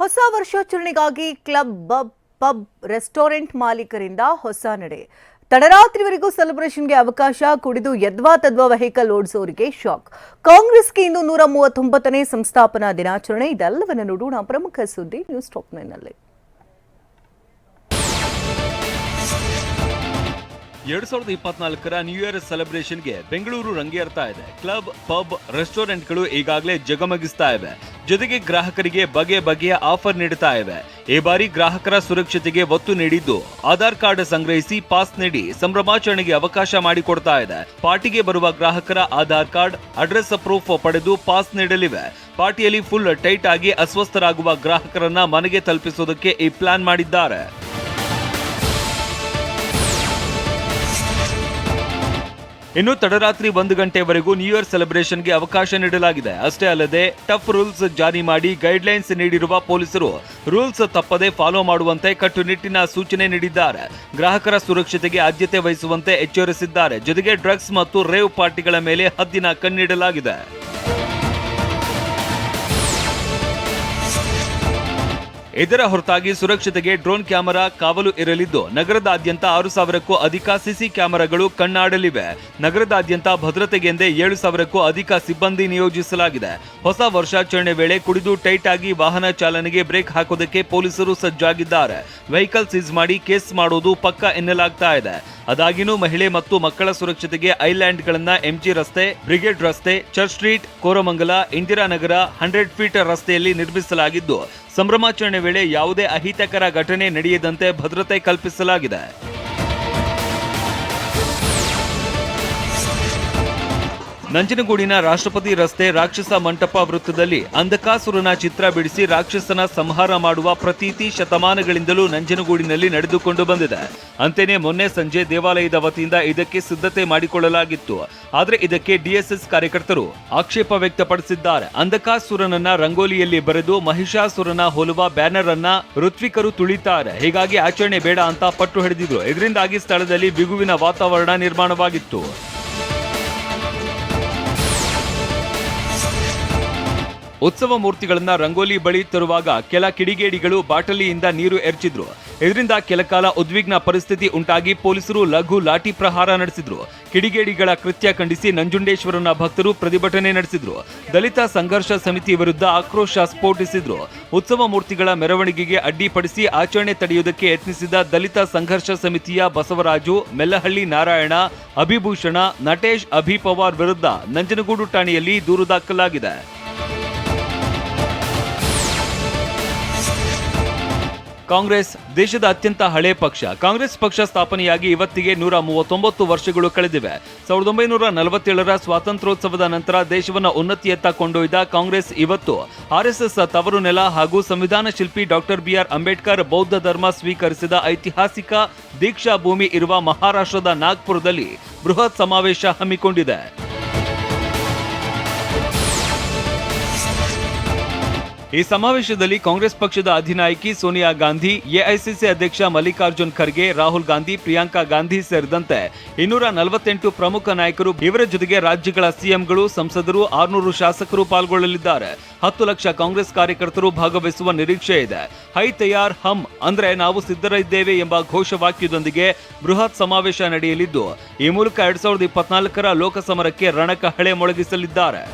ಹೊಸ ವರ್ಷಾಚರಣೆಗಾಗಿ ಕ್ಲಬ್, ಬಬ್, ಪಬ್, ರೆಸ್ಟೋರೆಂಟ್ ಮಾಲೀಕರಿಂದ ಹೊಸ ನಡೆ. ತಡರಾತ್ರಿವರೆಗೂ ಸೆಲೆಬ್ರೇಷನ್ಗೆ ಅವಕಾಶ, ಕುಡಿದು ಯದ್ವಾ ತದ್ವಾ ವೆಹಿಕಲ್ ಓಡಿಸೋರಿಗೆ ಶಾಕ್. ಕಾಂಗ್ರೆಸ್ಗೆ ಇಂದು ನೂರ ಮೂವತ್ತೊಂಬತ್ತನೇ ಸಂಸ್ಥಾಪನಾ ದಿನಾಚರಣೆ. ಇದೆಲ್ಲವನ್ನು ನೋಡೋಣ ಪ್ರಮುಖ ಸುದ್ದಿ ನ್ಯೂಸ್ ಟಾಪ್ ಎರಡ್ ಸಾವಿರದ ಇಪ್ಪತ್ನಾಲ್ಕರ ನ್ಯೂ ಇಯರ್ ಸೆಲೆಬ್ರೇಷನ್ಗೆ ಬೆಂಗಳೂರು ರಂಗೇರ್ತಾ ಇದೆ. ಕ್ಲಬ್ ಪಬ್ ರೆಸ್ಟೋರೆಂಟ್ಗಳು ಈಗಾಗಲೇ ಜಗಮಗಿಸ್ತಾ ಇವೆ. ಜೊತೆಗೆ ಗ್ರಾಹಕರಿಗೆ ಬಗೆ ಬಗೆಯ ಆಫರ್ ನೀಡುತ್ತಾ ಇವೆ. ಈ ಬಾರಿ ಗ್ರಾಹಕರ ಸುರಕ್ಷತೆಗೆ ಒತ್ತು ನೀಡಿದ್ದು ಆಧಾರ್ ಕಾರ್ಡ್ ಸಂಗ್ರಹಿಸಿ ಪಾಸ್ ನೀಡಿ ಸಂಭ್ರಮಾಚರಣೆಗೆ ಅವಕಾಶ ಮಾಡಿಕೊಡ್ತಾ ಇದೆ. ಪಾರ್ಟಿಗೆ ಬರುವ ಗ್ರಾಹಕರ ಆಧಾರ್ ಕಾರ್ಡ್, ಅಡ್ರೆಸ್ ಪ್ರೂಫ್ ಪಡೆದು ಪಾಸ್ ನೀಡಲಿವೆ. ಪಾರ್ಟಿಯಲ್ಲಿ ಫುಲ್ ಟೈಟ್ ಆಗಿ ಅಸ್ವಸ್ಥರಾಗುವ ಗ್ರಾಹಕರನ್ನ ಮನೆಗೆ ತಲುಪಿಸೋದಕ್ಕೆ ಈ ಪ್ಲಾನ್ ಮಾಡಿದ್ದಾರೆ. ಇನ್ನು ತಡರಾತ್ರಿ ಒಂದು ಗಂಟೆವರೆಗೂ ನ್ಯೂ ಇಯರ್ ಸೆಲೆಬ್ರೇಷನ್ಗೆ ಅವಕಾಶ ನೀಡಲಾಗಿದೆ. ಅಷ್ಟೇ ಅಲ್ಲದೆ ಟಫ್ ರೂಲ್ಸ್ ಜಾರಿ ಮಾಡಿ ಗೈಡ್ಲೈನ್ಸ್ ನೀಡಿರುವ ಪೊಲೀಸರು ರೂಲ್ಸ್ ತಪ್ಪದೆ ಫಾಲೋ ಮಾಡುವಂತೆ ಕಟ್ಟುನಿಟ್ಟಿನ ಸೂಚನೆ ನೀಡಿದ್ದಾರೆ. ಗ್ರಾಹಕರ ಸುರಕ್ಷತೆಗೆ ಆದ್ಯತೆ ವಹಿಸುವಂತೆ ಎಚ್ಚರಿಸಿದ್ದಾರೆ. ಜೊತೆಗೆ ಡ್ರಗ್ಸ್ ಮತ್ತು ರೇವ್ ಪಾರ್ಟಿಗಳ ಮೇಲೆ ಹದ್ದಿನ ಕಣ್ಣಿಡಲಾಗಿದೆ ಇದರ ಹೊರತಾಗಿ ಸುರಕ್ಷತೆಗೆ ಡ್ರೋನ್ ಕ್ಯಾಮೆರಾ ಕಾವಲು ಇರಲಿದ್ದು, ನಗರದಾದ್ಯಂತ ಆರು ಸಾವಿರಕ್ಕೂ ಅಧಿಕ ಸಿಸಿ ಕ್ಯಾಮೆರಾಗಳು ಕಣ್ಣಾಡಲಿವೆ. ನಗರದಾದ್ಯಂತ ಭದ್ರತೆಗೆಂದೇ ಏಳು ಸಾವಿರಕ್ಕೂ ಅಧಿಕ ಸಿಬ್ಬಂದಿ ನಿಯೋಜಿಸಲಾಗಿದೆ. ಹೊಸ ವರ್ಷಾಚರಣೆ ವೇಳೆ ಕುಡಿದು ಟೈಟ್ ಆಗಿ ವಾಹನ ಚಾಲನೆಗೆ ಬ್ರೇಕ್ ಹಾಕೋದಕ್ಕೆ ಪೊಲೀಸರು ಸಜ್ಜಾಗಿದ್ದಾರೆ. ವೆಹಿಕಲ್ ಸೀಸ್ ಮಾಡಿ ಕೇಸ್ ಮಾಡೋದು ಪಕ್ಕ ಎನ್ನಲಾಗ್ತಾ ಇದೆ. ಅದಾಗಿನೂ ಮಹಿಳೆ ಮತ್ತು ಮಕ್ಕಳ ಸುರಕ್ಷತೆಗೆ ಐಲ್ಯಾಂಡ್ಗಳನ್ನ ಎಂಜಿ ರಸ್ತೆ, ಬ್ರಿಗೇಡ್ ರಸ್ತೆ, Church Street, Koramangala, Indiranagar hundred feet ರಸ್ತೆಯಲ್ಲಿ ನಿರ್ಮಿಸಲಾಗಿದ್ದು, ಸಂಭ್ರಮಾಚರಣೆ ವೇಳೆ ಯಾವುದೇ ಅಹಿತಕರ ಘಟನೆ ನಡೆಯದಂತೆ ಭದ್ರತೆ ಕಲ್ಪಿಸಲಾಗಿದೆ. ನಂಜನಗೂಡಿನ ರಾಷ್ಟ್ರಪತಿ ರಸ್ತೆ ರಾಕ್ಷಸ ಮಂಟಪ ವೃತ್ತದಲ್ಲಿ ಅಂಧಕಾಸುರನ ಚಿತ್ರ ಬಿಡಿಸಿ ರಾಕ್ಷಸನ ಸಂಹಾರ ಮಾಡುವ ಪ್ರತೀತಿ ಶತಮಾನಗಳಿಂದಲೂ ನಂಜನಗೂಡಿನಲ್ಲಿ ನಡೆದುಕೊಂಡು ಬಂದಿದೆ. ಅಂತೆಯೇ ಮೊನ್ನೆ ಸಂಜೆ ದೇವಾಲಯದ ವತಿಯಿಂದ ಇದಕ್ಕೆ ಸಿದ್ಧತೆ ಮಾಡಿಕೊಳ್ಳಲಾಗಿತ್ತು. ಆದರೆ ಇದಕ್ಕೆ ಡಿಎಸ್ಎಸ್ ಕಾರ್ಯಕರ್ತರು ಆಕ್ಷೇಪ ವ್ಯಕ್ತಪಡಿಸಿದ್ದಾರೆ. ಅಂಧಕಾಸುರನನ್ನ ರಂಗೋಲಿಯಲ್ಲಿ ಬರೆದು ಮಹಿಷಾಸುರನ ಹೋಲುವ ಬ್ಯಾನರ್ ಅನ್ನ ಋತ್ವಿಕರು ತುಳಿತಾರೆ. ಹೀಗಾಗಿ ಆಚರಣೆ ಬೇಡ ಅಂತ ಪಟ್ಟು ಹಿಡಿದಿದ್ರು. ಇದರಿಂದಾಗಿ ಸ್ಥಳದಲ್ಲಿ ಬಿಗುವಿನ ವಾತಾವರಣ ನಿರ್ಮಾಣವಾಗಿತ್ತು. ಉತ್ಸವ ಮೂರ್ತಿಗಳನ್ನ ರಂಗೋಲಿ ಬಳಿ ತರುವಾಗ ಕೆಲ ಕಿಡಿಗೇಡಿಗಳು ಬಾಟಲಿಯಿಂದ ನೀರು ಎರಚಿದ್ರು. ಇದರಿಂದ ಕೆಲಕಾಲ ಉದ್ವಿಗ್ನ ಪರಿಸ್ಥಿತಿ ಉಂಟಾಗಿ ಪೊಲೀಸರು ಲಘು ಲಾಠಿ ಪ್ರಹಾರ ನಡೆಸಿದ್ರು. ಕಿಡಿಗೇಡಿಗಳ ಕೃತ್ಯ ಖಂಡಿಸಿ ನಂಜುಂಡೇಶ್ವರನ ಭಕ್ತರು ಪ್ರತಿಭಟನೆ ನಡೆಸಿದ್ರು. ದಲಿತ ಸಂಘರ್ಷ ಸಮಿತಿ ವಿರುದ್ಧ ಆಕ್ರೋಶ ಸ್ಫೋಟಿಸಿದ್ರು. ಉತ್ಸವ ಮೂರ್ತಿಗಳ ಮೆರವಣಿಗೆಗೆ ಅಡ್ಡಿಪಡಿಸಿ ಆಚರಣೆ ತಡೆಯುವುದಕ್ಕೆ ಯತ್ನಿಸಿದ ದಲಿತ ಸಂಘರ್ಷ ಸಮಿತಿಯ ಬಸವರಾಜು, ಮೆಲ್ಲಹಳ್ಳಿ ನಾರಾಯಣ, ಅಭಿಭೂಷಣ, ನಟೇಶ್, ಅಭಿ ಪವಾರ್ ವಿರುದ್ಧ ನಂಜನಗೂಡು ಠಾಣೆಯಲ್ಲಿ ದೂರು ದಾಖಲಾಗಿದೆ. ಕಾಂಗ್ರೆಸ್ ದೇಶದ ಅತ್ಯಂತ ಹಳೆ ಪಕ್ಷ. ಕಾಂಗ್ರೆಸ್ ಪಕ್ಷ ಸ್ಥಾಪನೆಯಾಗಿ ಇವತ್ತಿಗೆ ನೂರ ಮೂವತ್ತೊಂಬತ್ತು ವರ್ಷಗಳು ಕಳೆದಿವೆ. ಸಾವಿರದ ಒಂಬೈನೂರ ನಲವತ್ತೇಳರ ಸ್ವಾತಂತ್ರ್ಯೋತ್ಸವದ ನಂತರ ದೇಶವನ್ನ ಉನ್ನತಿಯತ್ತ ಕೊಂಡೊಯ್ದ ಕಾಂಗ್ರೆಸ್ ಇವತ್ತು. ಆರ್ಎಸ್ಎಸ್ ತವರು ನೆಲ ಹಾಗೂ ಸಂವಿಧಾನ ಶಿಲ್ಪಿ ಡಾಕ್ಟರ್ ಬಿಆರ್ ಅಂಬೇಡ್ಕರ್ ಬೌದ್ಧ ಧರ್ಮ ಸ್ವೀಕರಿಸಿದ ಐತಿಹಾಸಿಕ ದೀಕ್ಷಾ ಭೂಮಿ ಇರುವ ಮಹಾರಾಷ್ಟ್ರದ ನಾಗ್ಪುರದಲ್ಲಿ ಬೃಹತ್ ಸಮಾವೇಶ ಹಮ್ಮಿಕೊಂಡಿದೆ. ಈ ಸಮಾವೇಶದಲ್ಲಿ ಕಾಂಗ್ರೆಸ್ ಪಕ್ಷದ ಅಧಿನಾಯಕಿ ಸೋನಿಯಾ ಗಾಂಧಿ, ಎಐಸಿಸಿ ಅಧ್ಯಕ್ಷ ಮಲ್ಲಿಕಾರ್ಜುನ್ ಖರ್ಗೆ, ರಾಹುಲ್ ಗಾಂಧಿ, ಪ್ರಿಯಾಂಕಾ ಗಾಂಧಿ ಸೇರಿದಂತೆ ಇನ್ನೂರ ನಲವತ್ತೆಂಟು ಪ್ರಮುಖ ನಾಯಕರು ಇವರ ಜೊತೆಗೆ ರಾಜ್ಯಗಳ ಸಿಎಂಗಳು, ಸಂಸದರು, ಆರುನೂರು ಶಾಸಕರು ಪಾಲ್ಗೊಳ್ಳಲಿದ್ದಾರೆ. ಹತ್ತು ಲಕ್ಷ ಕಾಂಗ್ರೆಸ್ ಕಾರ್ಯಕರ್ತರು ಭಾಗವಹಿಸುವ ನಿರೀಕ್ಷೆ ಇದೆ. ಹೈ ತಯಾರ್ ಹಮ್ ಅಂದ್ರೆ ನಾವು ಸಿದ್ಧರಿದ್ದೇವೆ ಎಂಬ ಘೋಷವಾಕ್ಯದೊಂದಿಗೆ ಬೃಹತ್ ಸಮಾವೇಶ ನಡೆಯಲಿದ್ದು, ಈ ಮೂಲಕ ಎರಡ್ ಸಾವಿರದ ಇಪ್ಪತ್ನಾಲ್ಕರ ಲೋಕಸಮರಕ್ಕೆ ರಣಕಹಳೆ ಮೊಳಗಿಸಲಿದ್ದಾರೆ.